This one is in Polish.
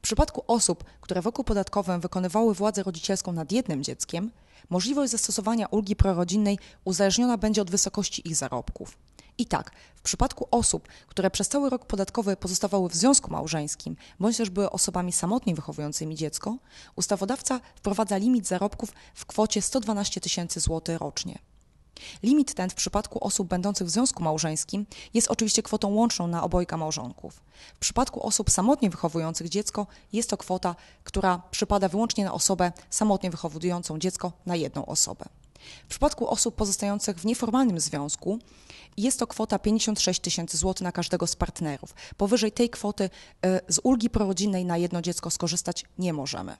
przypadku osób, które w roku podatkowym wykonywały władzę rodzicielską nad jednym dzieckiem, możliwość zastosowania ulgi prorodzinnej uzależniona będzie od wysokości ich zarobków. I tak, w przypadku osób, które przez cały rok podatkowy pozostawały w związku małżeńskim, bądź też były osobami samotnie wychowującymi dziecko, ustawodawca wprowadza limit zarobków w kwocie 112 tysięcy złotych rocznie. Limit ten w przypadku osób będących w związku małżeńskim jest oczywiście kwotą łączną na obojga małżonków. W przypadku osób samotnie wychowujących dziecko jest to kwota, która przypada wyłącznie na osobę samotnie wychowującą dziecko na jedną osobę. W przypadku osób pozostających w nieformalnym związku jest to kwota 56 tysięcy złotych na każdego z partnerów. Powyżej tej kwoty y, z ulgi prorodzinnej na jedno dziecko skorzystać nie możemy.